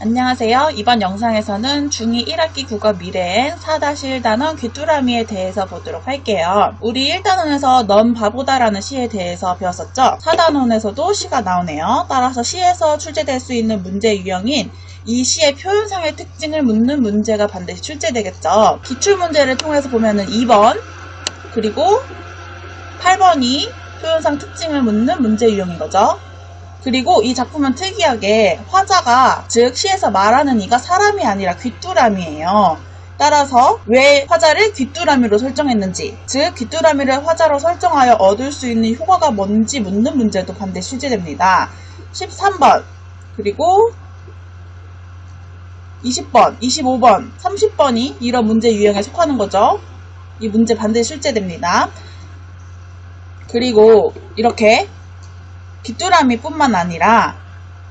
안녕하세요. 이번 영상에서는 중2 1학기 국어 미래행 4-1단원 귀뚜라미에 대해서 보도록 할게요. 우리 1단원에서 넌 바보다라는 시에 대해서 배웠었죠? 4단원에서도 시가 나오네요. 따라서 시에서 출제될 수 있는 문제 유형인 이 시의 표현상의 특징을 묻는 문제가 반드시 출제되겠죠. 기출문제를 통해서 보면 은 2번, 그리고 8번이 표현상 특징을 묻는 문제 유형인 거죠. 그리고 이 작품은 특이하게 화자가 즉 시에서 말하는 이가 사람이 아니라 귀뚜라미예요. 따라서 왜 화자를 귀뚜라미로 설정했는지, 즉 귀뚜라미를 화자로 설정하여 얻을 수 있는 효과가 뭔지 묻는 문제도 반드시 출제됩니다. 13번 그리고 20번, 25번, 30번이 이런 문제 유형에 속하는 거죠. 이 문제 반드시 출제됩니다. 그리고 이렇게 귀뚜라미뿐만 아니라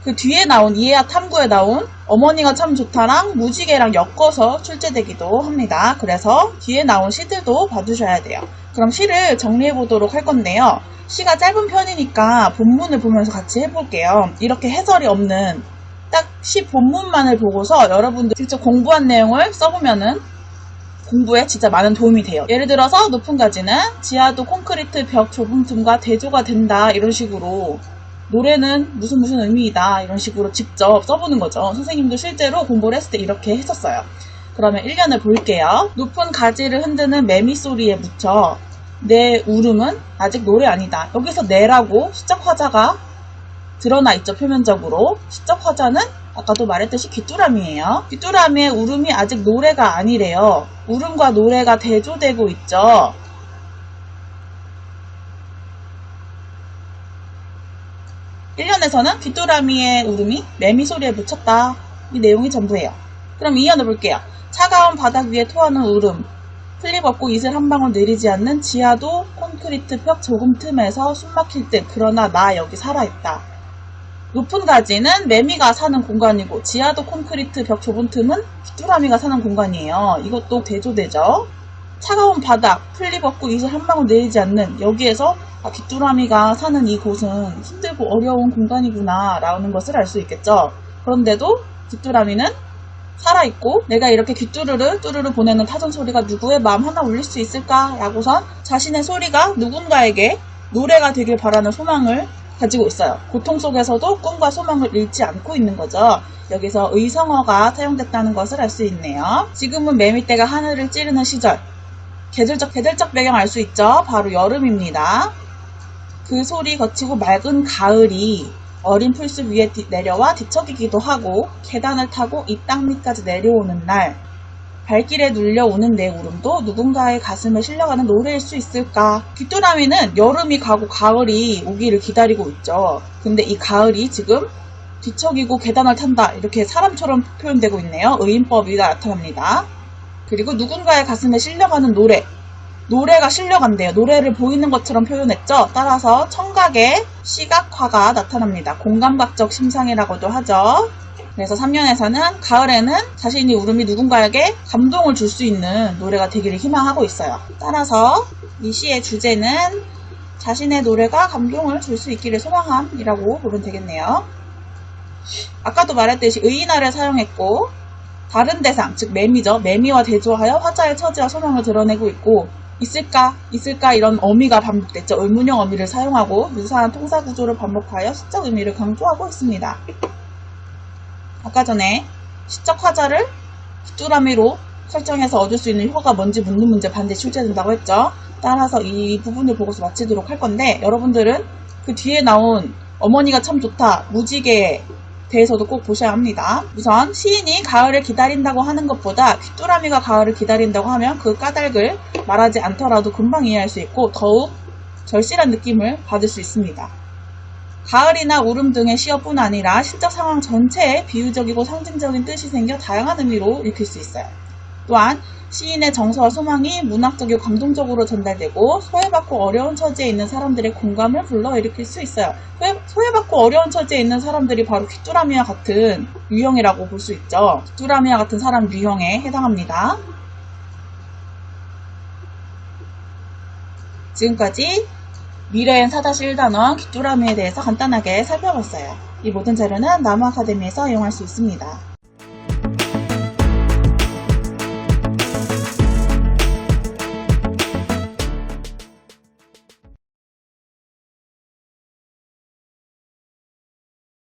그 뒤에 나온 이해와 탐구에 나온 어머니가 참 좋다랑 무지개랑 엮어서 출제되기도 합니다. 그래서 뒤에 나온 시들도 봐두셔야 돼요. 그럼 시를 정리해 보도록 할 건데요. 시가 짧은 편이니까 본문을 보면서 같이 해볼게요. 이렇게 해설이 없는 딱 시 본문만을 보고서 여러분들 직접 공부한 내용을 써보면은 공부에 진짜 많은 도움이 돼요. 예를 들어서 높은 가지는 지하도 콘크리트 벽 좁은 틈과 대조가 된다 이런 식으로 노래는 무슨 무슨 의미이다 이런 식으로 직접 써보는 거죠. 선생님도 실제로 공부를 했을 때 이렇게 했었어요. 그러면 1년을 볼게요. 높은 가지를 흔드는 매미 소리에 묻혀 내 울음은 아직 노래 아니다. 여기서 내라고 시적 화자가 드러나 있죠, 표면적으로. 시적 화자는 아까도 말했듯이 귀뚜라미예요. 귀뚜라미의 울음이 아직 노래가 아니래요. 울음과 노래가 대조되고 있죠. 일년에서는 귀뚜라미의 울음이 매미 소리에 묻혔다. 이 내용이 전부예요. 그럼 2년을 볼게요. 차가운 바닥 위에 토하는 울음. 플립 없고 이슬 한 방울 내리지 않는 지하도 콘크리트 벽 조금 틈에서 숨 막힐 듯 그러나 나 여기 살아있다. 높은 가지는 매미가 사는 공간이고 지하도 콘크리트 벽 좁은 틈은 귀뚜라미가 사는 공간이에요. 이것도 대조되죠. 차가운 바닥, 플립 없고 이슬 한 방울 내리지 않는 여기에서 아, 귀뚜라미가 사는 이곳은 힘들고 어려운 공간이구나 라는 것을 알 수 있겠죠. 그런데도 귀뚜라미는 살아있고 내가 이렇게 귀뚜루를 뚜루루 보내는 타전 소리가 누구의 마음 하나 울릴 수 있을까? 라고선 자신의 소리가 누군가에게 노래가 되길 바라는 소망을 가지고 있어요. 고통 속에서도 꿈과 소망을 잃지 않고 있는 거죠. 여기서 의성어가 사용됐다는 것을 알 수 있네요. 지금은 매미떼가 하늘을 찌르는 시절. 계절적, 계절적 배경 알 수 있죠? 바로 여름입니다. 그 소리 거치고 맑은 가을이 어린 풀숲 위에 뒤- 내려와 뒤척이기도 하고 계단을 타고 이 땅 밑까지 내려오는 날 발길에 눌려오는 내 울음도 누군가의 가슴에 실려가는 노래일 수 있을까? 귀뚜라미는 여름이 가고 가을이 오기를 기다리고 있죠. 근데 이 가을이 지금 뒤척이고 계단을 탄다 이렇게 사람처럼 표현되고 있네요. 의인법이 나타납니다. 그리고 누군가의 가슴에 실려가는 노래 노래가 실려간대요. 노래를 보이는 것처럼 표현했죠. 따라서 청각의 시각화가 나타납니다. 공감각적 심상이라고도 하죠. 그래서 3년에서는 가을에는 자신이 울음이 누군가에게 감동을 줄 수 있는 노래가 되기를 희망하고 있어요. 따라서 이 시의 주제는 자신의 노래가 감동을 줄 수 있기를 소망함이라고 보면 되겠네요. 아까도 말했듯이 의인화를 사용했고 다른 대상, 즉 매미죠. 매미와 대조하여 화자의 처지와 소명을 드러내고 있고 있을까, 있을까 이런 어미가 반복됐죠. 의문형 어미를 사용하고 유사한 통사 구조를 반복하여 시적 의미를 강조하고 있습니다. 아까 전에 시적 화자를 귀뚜라미로 설정해서 얻을 수 있는 효과가 뭔지 묻는 문제 반드시 출제된다고 했죠. 따라서 이 부분을 보고서 마치도록 할 건데 여러분들은 그 뒤에 나온 어머니가 참 좋다, 무지개 대해서도 꼭 보셔야 합니다. 우선 시인이 가을을 기다린다고 하는 것보다 귀뚜라미가 가을을 기다린다고 하면 그 까닭을 말하지 않더라도 금방 이해할 수 있고 더욱 절실한 느낌을 받을 수 있습니다. 가을이나 울음 등의 시어뿐 아니라 시적 상황 전체에 비유적이고 상징적인 뜻이 생겨 다양한 의미로 읽힐 수 있어요. 또한 시인의 정서와 소망이 문학적이고 감동적으로 전달되고 소외받고 어려운 처지에 있는 사람들의 공감을 불러일으킬 수 있어요. 소외, 소외받고 어려운 처지에 있는 사람들이 바로 귀뚜라미와 같은 유형이라고 볼 수 있죠. 귀뚜라미와 같은 사람 유형에 해당합니다. 지금까지 미래엔 4-1단원 귀뚜라미에 대해서 간단하게 살펴봤어요. 이 모든 자료는 나무 아카데미에서 이용할 수 있습니다.